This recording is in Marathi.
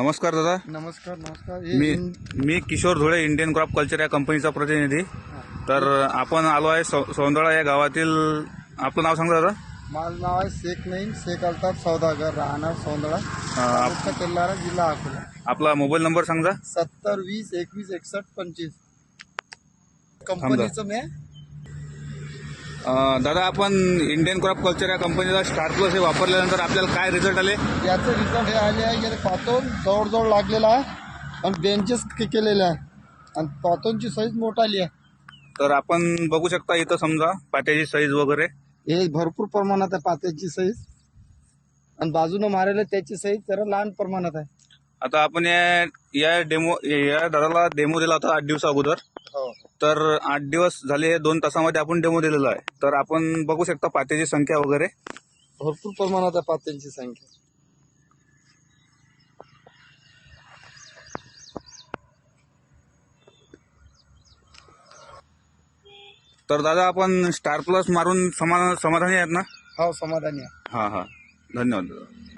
नमस्कार दादा. नमस्कार नमस्कार. हे मी मी Kishor Dhule Indian crop culture या कंपनीचा प्रतिनिधी. तर आपण आलो आहे सौ- सौंदळा या गावातील आपलं नाव सांगा दादा. माझं नाव आहे शेख नईम शेख अल्ताफ सौदागर राहणार सौंदळा. आप- तालुका तेल्लारा जिल्हा अकोला. आपला मोबाईल नंबर सांगा. सत्तर वीस एकवीस एकसष्ट पंचवीस. कंपनीचं मी अं, दादा आपण इंडियन क्रॉप कल्चर या कंपनीचा स्टार प्लस हे वापरल्यानंतर आपल्याला काय रिझल्ट आले? याचे रिझल्ट हे आले आहे की पातोन जवळजवळ लागलेला आहे आणि बेंचेस केलेले आहे. आणि पातोनची साईज मोठाली आहे. तर आपण बघू शकता इथं समजा पाट्याची साईज वगैरे. हे भरपूर प्रमाणात आहे पात्याची साईज आणि बाजूनं मारायला त्याची साईज जरा लहान प्रमाणात आहे. आता आपण या या डेमो या दादाला डेमो दिला होता आठ दिवसा अगोदर. हो. तर आठ दिवस झाले दोन तासामध्ये आपण डेमो दिलेला आहे. तर आपण बघू शकता पात्याची संख्या वगैरे. भरपूर प्रमाणात आहे पात्यांची संख्या. तर दादा आपण स्टार प्लस मारून समा समाधानी आहेत ना? हो समाधानी आहे हां हां. धन्यवाद दादा.